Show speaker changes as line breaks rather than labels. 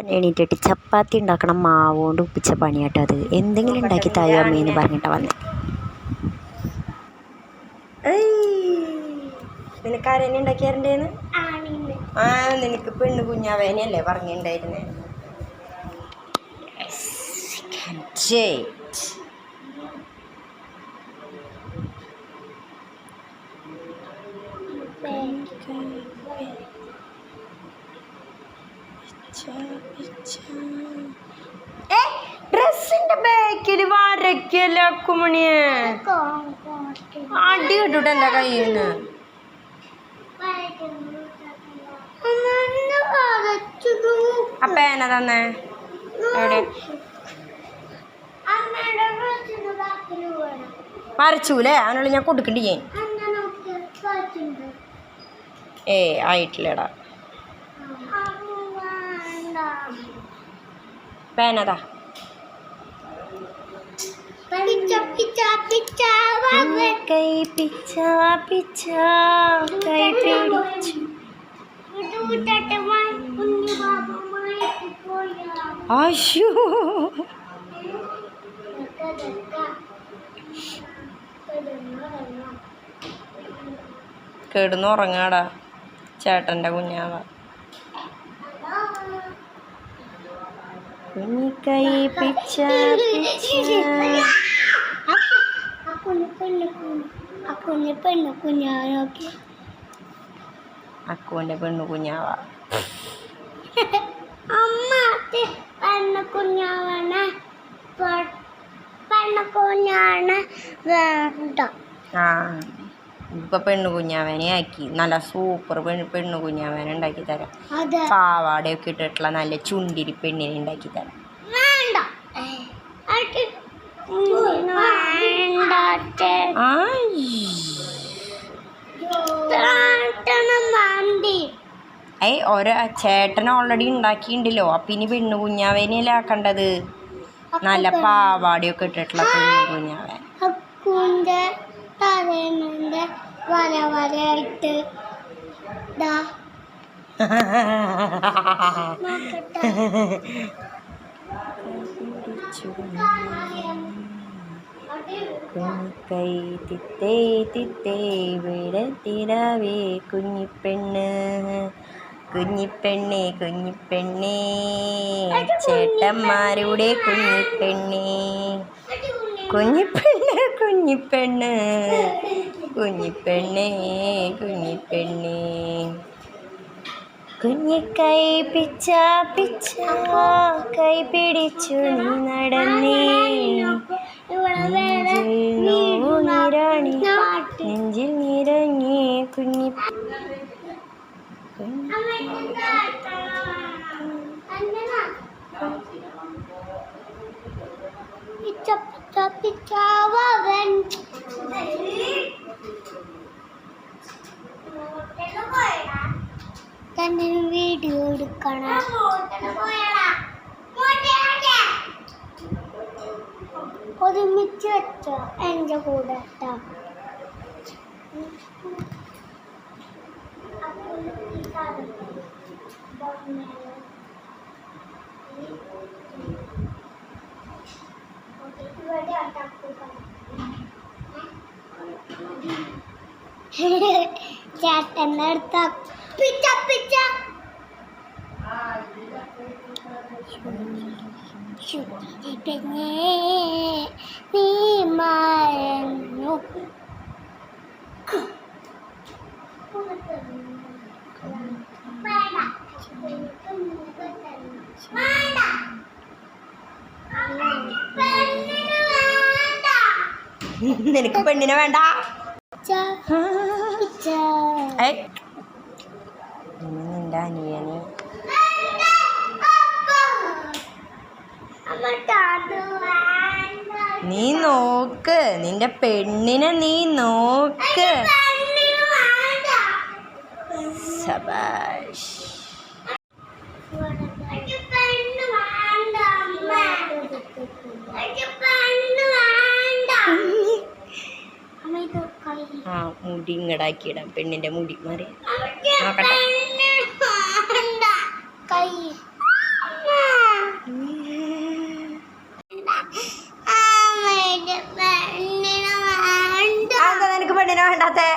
തന്നെ എണീറ്റിട്ട് ചപ്പാത്തി ഉണ്ടാക്കണം മാവുകൊണ്ട് ഉപ്പിച്ച പണിയാട്ടോ അത്. എന്തെങ്കിലും ഉണ്ടാക്കി തായോ അമ്മയെന്ന് പറഞ്ഞിട്ടാ വന്നേ.
നിനക്ക് ആരെന്നെ ഉണ്ടാക്കിയാരുണ്ടേന്ന്? ആ നിനക്ക് പെണ്ണ് കുഞ്ഞാവേനല്ലേ പറഞ്ഞിട്ടുണ്ടായിരുന്നേ ഡ്രസ്സിന്റെ ബാക്കിൽ വരക്കല്ല കുമണിയെ അടി കിട്ടൂട്ട എന്റെ കയ്യിൽ നിന്ന് ആ പേന തന്നെ. എവിടെ? വരച്ചൂലേ? അവനോട് ഞാൻ കൊടുക്കണ്ടേ ഞാൻ ഏ ആയിട്ടില്ലടാ. പേനതാ
കൈ പിച്ച പിച്ച കൈ പിടിച്ചു.
അയ്യോ. കിടന്നുറങ്ങാടാ. ചേട്ടന്റെ കുഞ്ഞാവ.
കുഞ്ഞിക്കൈ പിച്ച പിച്ച
കുഞ്ഞു പെണ്ണു
അക്കുവിന്റെ പെണ്ണു കുഞ്ഞാവ.
അമ്മ പെണ്ണു കുഞ്ഞാവനെ പെണ്ണു കുഞ്ഞാണ് വേണ്ട.
ആ. ഇപ്പൊ പെണ്ണു കുഞ്ഞാവേനെ ആക്കി. നല്ല സൂപ്പർ പെണ്ണ് പെണ്ണു കുഞ്ഞാവേന ഉണ്ടാക്കി തരാം. പാവാടയൊക്കെ ഇട്ടിട്ടുള്ള നല്ല ചുണ്ടിരി പെണ്ണിനെ ഉണ്ടാക്കി തരാം. ഏയ് ഒരു ചേട്ടൻ ഓൾറെഡി ഉണ്ടാക്കിയിട്ടുണ്ടല്ലോ അപ്പം ഇനി പെണ്ണു കുഞ്ഞാവേനെയല്ലേ ആക്കണ്ടത്? നല്ല പാവാടയൊക്കെ ഇട്ടിട്ടുള്ള പെണ്ണു കുഞ്ഞാവേൻ
തലേണന്റെ വര വരയിട്ട് ദാ.
തിത്തേ വിടത്തിരാവേ കുഞ്ഞിപ്പെണ്ണ്. കുഞ്ഞിപ്പെണ്ണേ കുഞ്ഞിപ്പെണ്ണേ. ചേട്ടന്മാരുടെ കുഞ്ഞിപ്പെണ്ണേ. കുഞ്ഞിപ്പെണ്ണ് കുഞ്ഞിപ്പെണ്ണ്. കുഞ്ഞിപ്പെണ്ണേ കുഞ്ഞിപ്പെണ്ണേ. കൈ പിച്ച പിച്ച കൈ പിടിച്ചു നടന്നേ.
പിച്ചാവൻ തന്നെ വീഡിയോ എടുക്കണം. ഒരുമിച്ച് വെച്ചോ എന്റെ കൂടെ കേട്ടോ ചേട്ടന്റെ അടുത്ത പിച്ച പിച്ച പിന്നെ നീ മറന്നു
നിനക്ക് പെണ്ണിനെ വേണ്ട. നിന്റെ അനിയന്. നീ നോക്ക്. നിന്റെ പെണ്ണിനെ നീ നോക്ക്. സബാഷ്. ആ മുടി ഇങ്ങടാക്കി ഇടാം പെണ്ണിന്റെ മുടി മാറി. നോക്കട്ടെ.
നിനക്ക് പെണ്ണിനെ വേണ്ടാത്തേ?